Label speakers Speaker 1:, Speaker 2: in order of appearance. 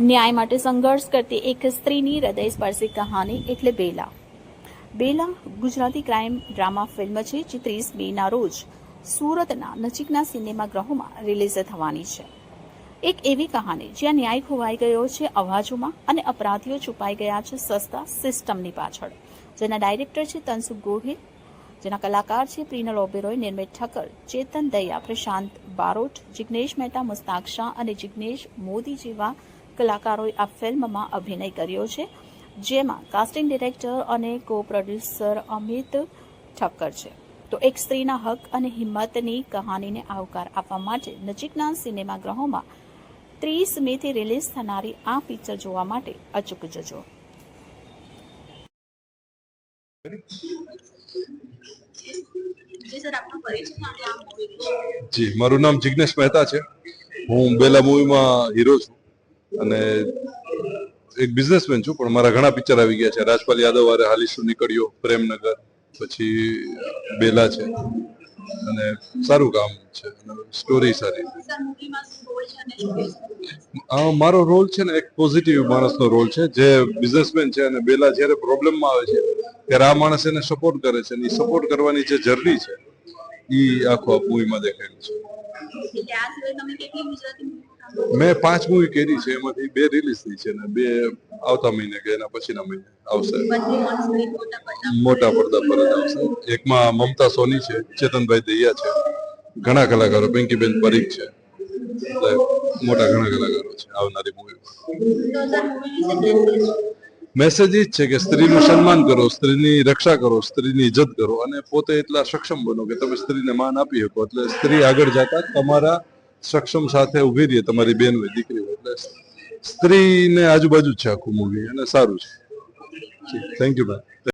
Speaker 1: ન્યાય માટે સંઘર્ષ કરતી એક સ્ત્રીની હૃદયસ્પર્શી કહાની એટલે Bela. Bela Gujarati crime drama film છે, જે ત્રીસ મેના રોજ સુરતના નજીકના સિનેમાગૃહોમાં રિલીઝ થવાની છે. એક એવી કહાની જ્યાં ન્યાય ખોવાઈ ગયો છે અવાજોમાં અને અપરાધીઓ છુપાઈ ગયા છે સસ્તા સિસ્ટમની પાછળ. જેના ડાયરેક્ટર છે તનસુખ ગોહિલ, જેના કલાકાર છે પ્રિનલ ઓબેરોય, નિર્મિત ઠક્કર, ચેતન દયા, પ્રશાંત બારોટ, જિગ્નેશ મહેતા, મુસ્તાક શાહ અને જિગ્નેશ મોદી જેવા કલાકારોએ આ ફિલ્મમાં અભિનય કર્યો છે, જેમાં કાસ્ટિંગ ડિરેક્ટર અને કો પ્રોડ્યુસર અમિત ઠક્કર છે. તો એક સ્ત્રીના હક અને હિંમતની કહાનીને આવકાર આપવા માટે નજીકના સિનેમાગૃહોમાં ત્રીસ મેથી રિલીઝ થનારી આ પિક્ચર જોવા માટે અચૂક જજો.
Speaker 2: જી,
Speaker 3: મારું નામ જિગ્નેશ મહેતા છે. હું બેલા મૂવીમાં હીરો છું. અને એક બિઝનેસમેન છું, પણ મારા ઘણા પિક્ચર આવી ગયા છે. રાજપાલ યાદવ વારે હાલીશું નીકળ્યો, પ્રેમનગર, પછી બેલા છે. અને સારું કામ છે સ્ટોરી સારી મારો રોલ છે ને, એક પોઝિટિવ માણસનો રોલ છે. જે બિઝનેસમેન છે અને બેલા જ્યારે પ્રોબ્લેમમાં આવે છે, ત્યારે આ માણસ એને સપોર્ટ કરે છે. અને એ સપોર્ટ કરવાની જે જર્ની છે એ આખો આ મૂવીમાં દેખાયેલું છે. મેં પાંચ મૂવી કરી છે, એમાંથી બે રિલીઝ થઈ છે અને બે આવતા મહિને કે એના પછીના મહિને આવશે.
Speaker 2: મોટા
Speaker 3: પડદા પર જ આવશે. એકમાં મમતા સોની છે, ચેતનભાઈ દહિયા છે. ઘણા કલાકારો, પિંકીબેન પરીખ છે. મોટા ઘણા કલાકારો છે આવનારી
Speaker 2: મૂવી
Speaker 3: મેસેજ એ જ છે કે સ્ત્રીનું સન્માન કરો, સ્ત્રીની રક્ષા કરો, સ્ત્રીની ઇજ્જત કરો અને પોતે એટલા સક્ષમ બનો કે તમે સ્ત્રીને માન આપી શકો. એટલે સ્ત્રી આગળ જતા તમારા સક્ષમ સાથે ઊભી રહીએ તમારી બેન હોય, દીકરી હોય, એટલે સ્ત્રીને આજુબાજુ છે આખું મૂવી અને સારું છે. Thank you ma'am